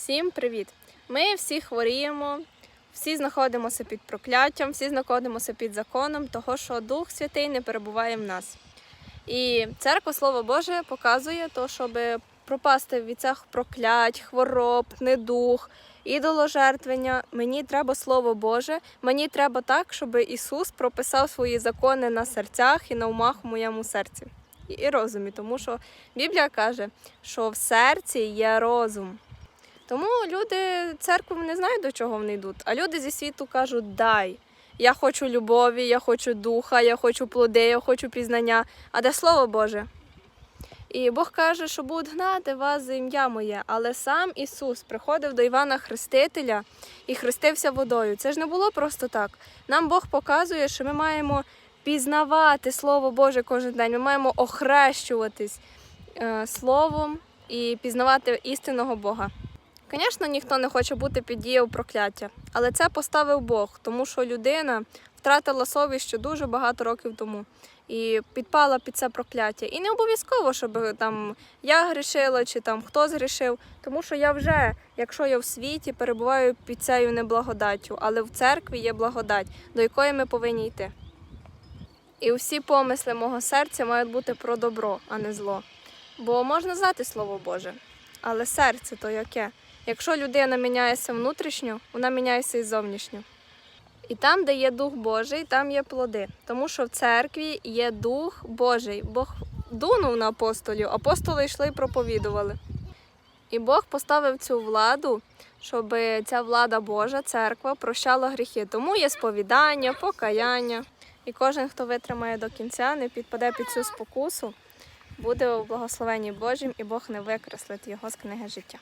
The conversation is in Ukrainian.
Всім привіт! Ми всі хворіємо, всі знаходимося під прокляттям, всі знаходимося під законом, того, що Дух Святий не перебуває в нас. І церква Слово Боже показує то, щоб пропасти від цих проклять, хвороб, недух, ідоложертвення. Мені треба Слово Боже, мені треба так, щоб Ісус прописав свої закони на серцях і на умах у моєму серці. І- розумі, тому що Біблія каже, що в серці є розум. Тому люди церкву не знають, до чого вони йдуть. А люди зі світу кажуть: дай. Я хочу любові, я хочу духа, я хочу плоди, я хочу пізнання. А де слово Боже? І Бог каже, що будуть гнати вас за ім'я моє. Але сам Ісус приходив до Івана Хрестителя і хрестився водою. Це ж не було просто так. Нам Бог показує, що ми маємо пізнавати Слово Боже кожен день. Ми маємо охрещуватись е, Словом і пізнавати істинного Бога. Звісно, ніхто не хоче бути під дією прокляття, але це поставив Бог, тому що людина втратила совість ще дуже багато років тому і підпала під це прокляття. І не обов'язково, щоб там я грішила чи там хтось грішив, тому що я вже, якщо я в світі, перебуваю під цією неблагодаттю, але в церкві є благодать, до якої ми повинні йти. І всі помисли мого серця мають бути про добро, а не зло. Бо можна знати Слово Боже, але серце то яке? Якщо людина міняється внутрішньо, вона міняється і зовнішньо. І там, де є Дух Божий, там є плоди. Тому що в церкві є Дух Божий. Бог дунув на апостолів, апостоли йшли і проповідували. І Бог поставив цю владу, щоб ця влада Божа, церква, прощала гріхи. Тому є сповідання, покаяння. І кожен, хто витримає до кінця, не підпаде під цю спокусу, буде у благословенні Божім, і Бог не викреслить його з книги життя.